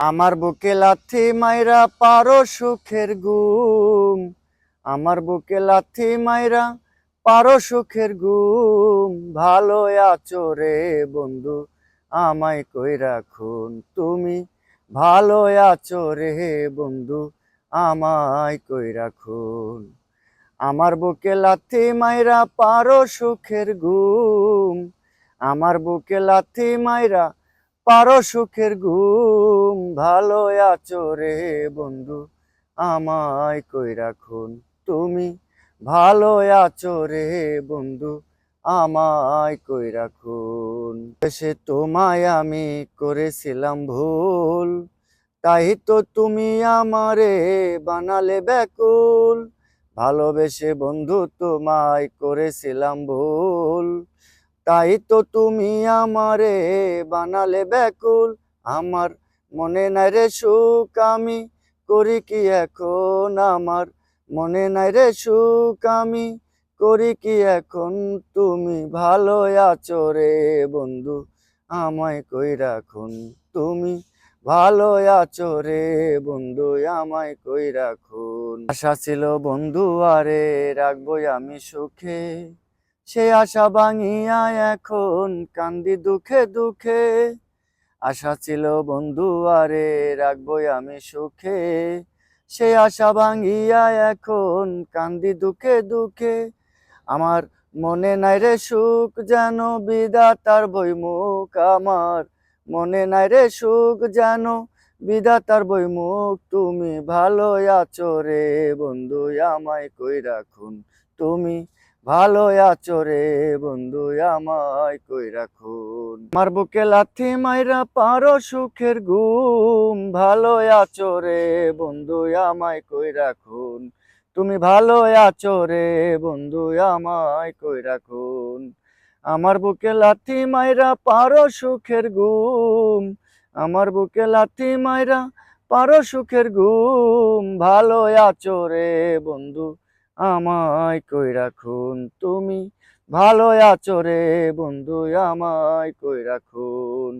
আমার বুকে লাথি মাইরা পারো সুখের গুম। আমার বুকে লাথি মাইরা পারো সুখের গুম। ভালো আছো রে বন্ধু, আমায় কই রাখুন তুমি? ভালো আছো রে বন্ধু, আমায় কই রাখুন? আমার বুকে লাথি মাইরা পারো সুখের গুম। আমার বুকে লাথি মাইরা পারো সুখের ঘুম, ভালো আছো রে বন্ধু, আমায় কই রাখুন তুমি? ভালো আছো রে বন্ধু, আমায় কই রাখুন? সে তোমায় আমি করেছিলাম ভুল, তাই তো তুমি আমারে বানালে ব্যাকুল। ভালোবেসে বন্ধু তোমায় করেছিলাম ভুল তাই তো তুমি আমারে বানালে ব্যাকুল। আমার মনে নাই রে সুখ, আমি করি কি এখন? আমার মনে নাই রে সুখ, আমি করি কি এখন? তুমি ভালো আছো রে বন্ধু, আমায় কই রাখুন? তুমি ভালো আছো রে বন্ধু, আমায় কই রাখুন? আশা ছিল বন্ধু, আরে রাখব আমি সুখে। সে আশা ভাঙিয়া এখন কান্দি দুঃখে দুঃখে। আশা ছিল, বন্ধু, আরে রাখব আমি সুখে। সে আশা ভাঙিয়া এখন কান্দি দুঃখে দুঃখে। আমার মনে নাই রে সুখ যেন বিধাতার বইমুখ আমার মনে নাই রে সুখ যেন বিধাতার বইমুখ তুমি ভালো আছো রে বন্ধু, আমায় কই রাখুন? তুমি ভালো আছো রে বন্ধু, আমায় কই রাখুন? আমার বুকে লাথি মাইরা পারো সুখের ঘুম। ভালো আছো রে বন্ধু, আমায় কই রাখুন? তুমি ভালো আছো রে বন্ধু, আমায় কই রাখুন? আমার বুকে লাথি মাইরা পারো সুখের ঘুম। আমার বুকে লাথি মাইরা পারো সুখের ঘুম। ভালো আছো রে বন্ধু আমায় কই রাখুন তুমি? ভালো আছো রে বন্ধু আমায় কই রাখুন?